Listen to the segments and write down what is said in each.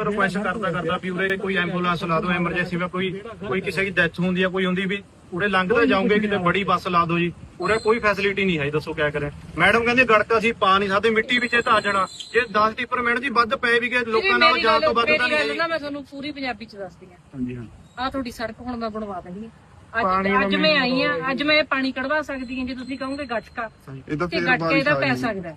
Request ਕਰਦਾ ਕਰਦਾ ਵੀ ਉਰੇ ਕੋਈ ਐਂਬੂਲੈਂਸ ਲਾ ਦਿਓ ਐਮਰਜੈਂਸੀ ਵਿੱਚ ਕੋਈ ਕੋਈ ਕਿਸੇ ਦੀ ਡੈਥ ਹੁੰਦੀ ਆ ਕੋਈ ਹੁੰਦੀ ਵੀ ਉਰੇ ਲੰਘਦੇ ਜਾਓਗੇ ਕਿਤੇ ਬੜੀ ਬੱਸ ਲਾ ਦਿਓ ਜੀ। ਉਰੇ ਕੋਈ ਫੈਸਿਲਿਟੀ ਨਹੀਂ ਹੈ ਜੀ, ਦੱਸੋ ਕਿਆ ਕਰੇ। ਮੈਡਮ ਕਹਿੰਦੇ ਗੜਕਾ ਅਸੀਂ ਪਾ ਨਹੀਂ ਸਕਦੇ ਮਿੱਟੀ ਵਿੱਚ ਇਹ ਤਾਂ ਜਾਣਾ। ਜੇ 10 ਟਿੱਪਰ ਮੈਡਮ ਜੀ ਵੱਧ ਪਏ ਵੀ ਗਏ ਲੋਕਾਂ ਨਾਲ ਜਾਣ ਤੋਂ ਵੱਧ ਤਾਂ ਗੱਲ ਨਹੀਂ ਨਾ ਮੈਂ ਤੁਹਾਨੂੰ ਪੂਰੀ ਪੰਜਾਬੀ ਚ ਦੱਸਦੀ ਆ ਹਾਂਜੀ ਹਾਂ। ਆ ਤੁਹਾਡੀ ਸੜਕ ਹੁਣ ਮੈਂ ਬਣਵਾ ਦੇਣੀ ਆ ਅੱਜ ਅੱਜ ਮੈਂ ਆਈ ਆ ਅੱਜ ਮੈਂ ਪਾਣੀ ਕਢਵਾ ਸਕਦੀ ਹਾਂ ਜੇ ਤੁਸੀਂ ਕਹੋਗੇ ਗੱਟਕਾ ਇਹ ਤਾਂ ਗੱਟਕੇ ਬਾਰਿਸ਼ ਦਾ ਆ ਪੈ। ਸਕਦਾ ਹੈ।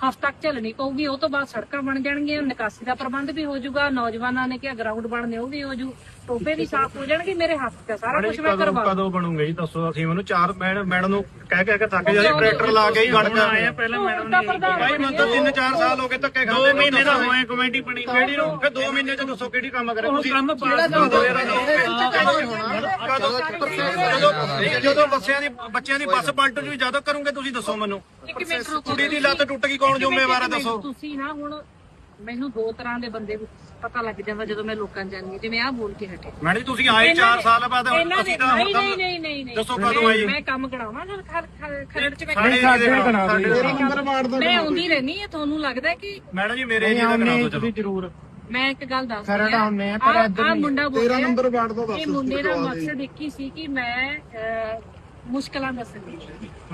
ਹਫ਼ਤਾ ਝੱਲਣੀ ਪਊਗੀ ਉਹ ਤੋਂ ਬਾਅਦ ਸੜਕਾਂ ਬਣ ਜਾਣਗੀਆਂ ਨਿਕਾਸੀ ਦਾ ਪ੍ਰਬੰਧ ਵੀ ਹੋ ਜਾਊਗਾ ਨੌਜਵਾਨਾਂ ਨੇ ਕਿਹਾ ਗਰਾਊਂਡ ਬਣਨੇ ਉਹ ਵੀ ਹੋ ਜੂ ਟੋਪੇ ਵੀ ਸਾਫ਼ ਹੋ ਜਾਣਗੇ ਮੇਰੇ ਹੱਥ ਤੇ ਸਾਰਾ ਕੁਝ ਮੈਂ ਕਰਵਾ ਕਦੋਂ ਬਣੂਗੇ ਜੀ ਦੱਸੋ ਅਸੀਂ ਉਹਨੂੰ ਚਾਰ ਮੈਡਮ ਮੈਡਮ ਨੂੰ ਕਹਿ ਕਹਿ ਕੇ ਥੱਕ ਜਾ ਟਰੈਕਟਰ ਲਾ ਕੇ ਹੀ ਗੜਕਾ ਆਏ ਆ ਪਹਿਲਾਂ ਮੈਡਮ ਭਾਈ ਮੈਨੂੰ ਤਾਂ 3-4 ਸਾਲ ਹੋ ਗਏ ਧੱਕੇ ਖਾਂਦੇ 2 ਮਹੀਨੇ ਦਾ ਹੋਏ ਕਮੇਟੀ ਬਣੀ ਕਿਹੜੀ ਨੂੰ ਫਿਰ 2 ਮਹੀਨੇ ਚ ਦੱਸੋ ਕਿਹੜੀ ਕੰਮ ਕਰੇ। ਤੁਸੀਂ ਕੰਮ ਜਦੋਂ ਜਦੋਂ ਬੱਸਿਆਂ ਦੀ ਬੱਚਿਆਂ ਦੀ ਬੱਸ ਪਲਟ ਜੂ ਜਦੋਂ ਕਰੋਗੇ ਤੁਸੀਂ ਦੱਸੋ ਮੈਨੂੰ। ਕੁੜੀ ਦੀ ਲੱਤ ਟੁੱਟ ਗਈ ਕੌਣ ਜ਼ਿੰਮੇਵਾਰ ਹੈ ਦੱਸੋ? ਤੁਸੀਂ ਨਾ ਹੁਣ ਮੈਨੂੰ ਦੋ ਤਰ੍ਹਾਂ ਦੇ ਬੰਦੇ ਪਤਾ ਲੱਗ ਜਾਂਦਾ ਜਦੋਂ ਮੈਂ ਲੋਕਾਂ ਹਾਂ, ਜਿਵੇਂ ਆਹ ਬੋਲ ਕੇ ਹਟੇ। ਮੈਡਮ ਜੀ ਤੁਸੀਂ ਆਏ 4 ਸਾਲ ਬਾਅਦ ਅਸੀਂ ਤਾਂ ਨਹੀਂ ਹੁਣ ਨਹੀਂ ਨਹੀਂ ਨਹੀਂ ਨਹੀਂ। ਦੱਸੋ ਕਦੋਂ ਆਈ? ਮੈਂ ਕੰਮ ਕਰਾਵਾਂ ਜਦ ਖਰ ਖਰ- ਖਰੜ ਚ ਮੈਂ ਮੈਂ ਆਉਂਦੀ ਰਹਿਣੀ ਹੈ ਤੁਹਾਨੂੰ ਲੱਗਦਾ ਕਿ ਮੈਡਮ ਜੀ ਮੇਰੇ ਏਰੀਆ ਦਾ ਕਰਾ ਦਿਓ ਚਲੋ। ਜ਼ਰੂਰ। ਮੈਂ ਇੱਕ ਗੱਲ ਦੱਸ ਖਰੜ ਆਉਂਦੇ ਆ, ਪਰ ਇੱਧਰ ਆ ਮੁੰਡਾ ਬੋਲ ਤੇਰਾ ਰਿਹਾ ਨੰਬਰ ਵਾਰਡ ਦਾ ਦੱਸ ਇਹ ਮੁੰਡੇ ਦਾ ਮਕਸਦ ਇੱਕ ਹੀ ਸੀ ਕਿ ਮੈਂ ਮੁਸ਼ਕਲਾਂ ਦੱਸਣੀ